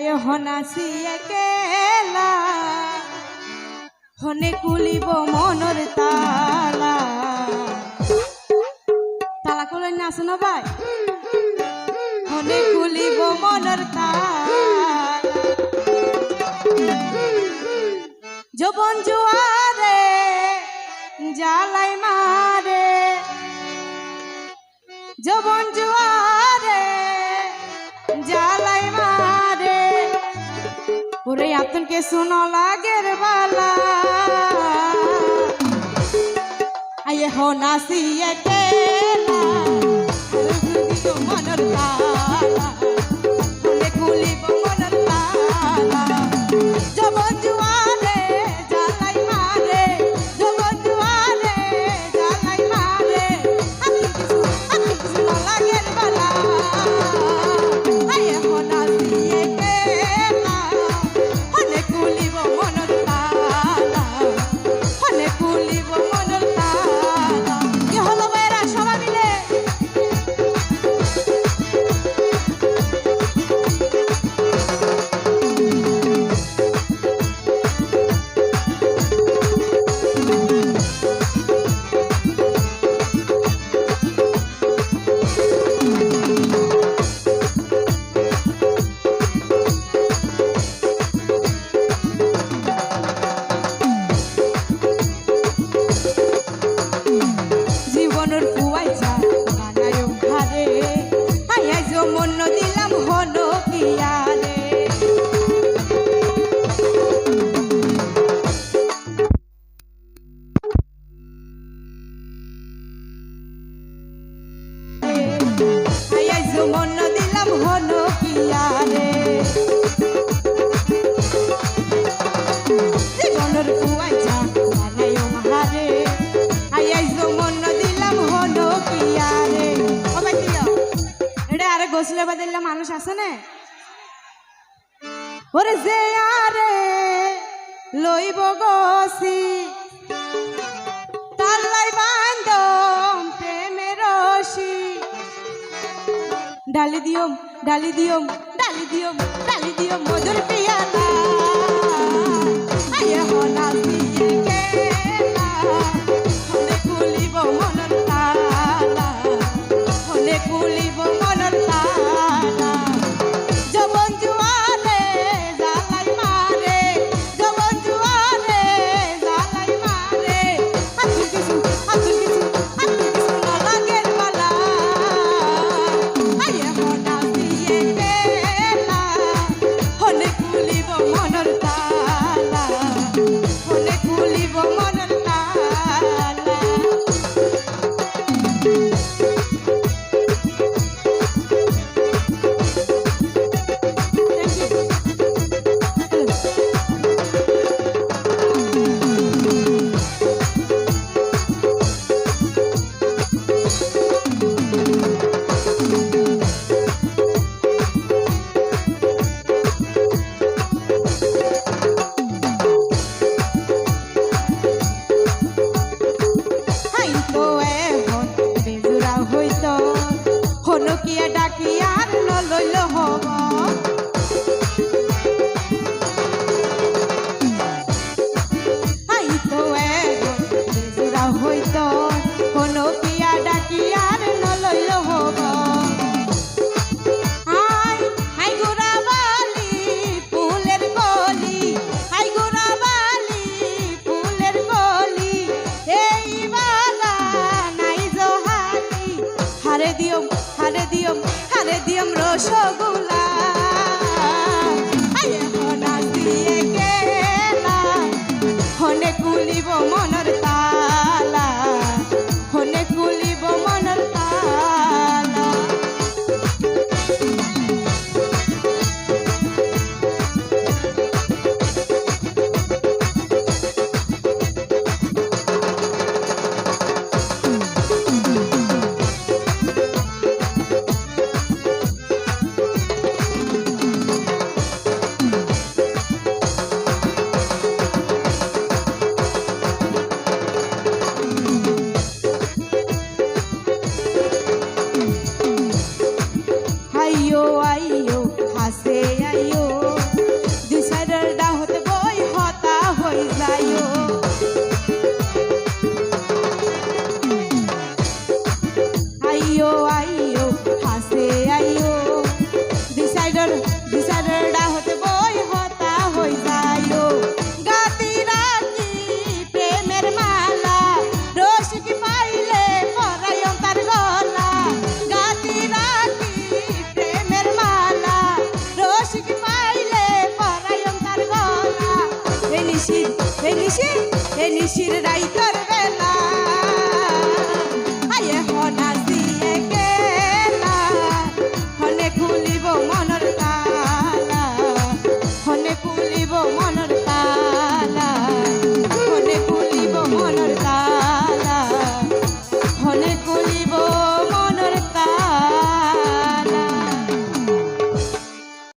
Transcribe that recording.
যায় হনাসিয়ে একেলা। হনে কুলিব মনর তালা। তালা কলেন না শোনো ভাই? হনে কুলিব মনর তালা। যবন জুয়ারে জালাই মারে। জবন জ ওরে আতনকে শুনো লাগের বালা। আয়ে হো নাসি এক হোসলেবাদিল্লা মানুষ আছে না? যে আরে লইব গসি ডালি দিও ডালি দিও ডালি দিও ডালি দিও মজুর পিয়ালা সগুলো de